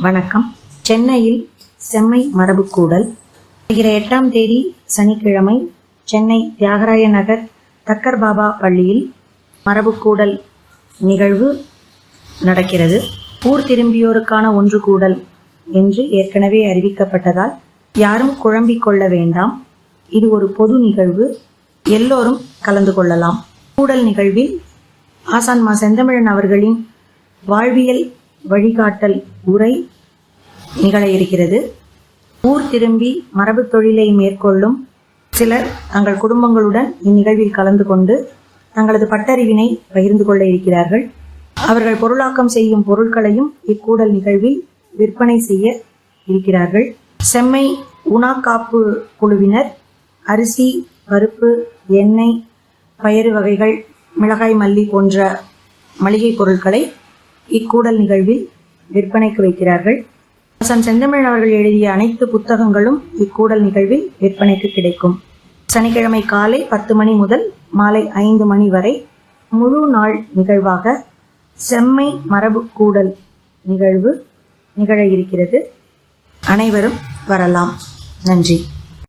வணக்கம். சென்னையில் செம்மை மரபுக்கூடல். வருகிற எட்டாம் தேதி சனிக்கிழமை சென்னை தியாகராய நகர் தக்கர் பாபா பள்ளியில் மரபுக்கூடல் நிகழ்வு நடக்கிறது. ஊர் திரும்பியோருக்கான ஒன்று கூடல் என்று ஏற்கனவே அறிவிக்கப்பட்டதால் யாரும் குழம்பிக் கொள்ள வேண்டாம். இது ஒரு பொது நிகழ்வு. எல்லோரும் கலந்து கொள்ளலாம். கூடல் நிகழ்வில் ஆசான்மா செந்தமிழன் அவர்களின் வாழ்வியல் வழிகாட்டல் உரை நிகழ இருக்கிறது. ஊர் திரும்பி மரபு தொழிலை மேற்கொள்ளும் சிலர் தங்கள் குடும்பங்களுடன் இந்நிகழ்வில் கலந்து கொண்டு தங்களது பட்டறிவினை பகிர்ந்து கொள்ள இருக்கிறார்கள். அவர்கள் பொருளாக்கம் செய்யும் பொருட்களையும் இக்கூடல் நிகழ்வில் விற்பனை செய்ய இருக்கிறார்கள். செம்மை உணாக்காப்பு காப்பு குழுவினர் அரிசி பருப்பு எண்ணெய் பயறு வகைகள் மிளகாய் மல்லி போன்ற மளிகை பொருட்களை இக்கூடல் நிகழ்வில் விற்பனைக்கு வைக்கிறார்கள். சன் செந்தமிழ் அவர்கள் எழுதிய அனைத்து புத்தகங்களும் இக்கூடல் நிகழ்வில் விற்பனைக்கு கிடைக்கும். சனிக்கிழமை காலை பத்து மணி முதல் மாலை ஐந்து மணி வரை முழு நாள் நிகழ்வாக செம்மை மரபு கூடல் நிகழ்வு நிகழ இருக்கிறது. அனைவரும் வரலாம். நன்றி.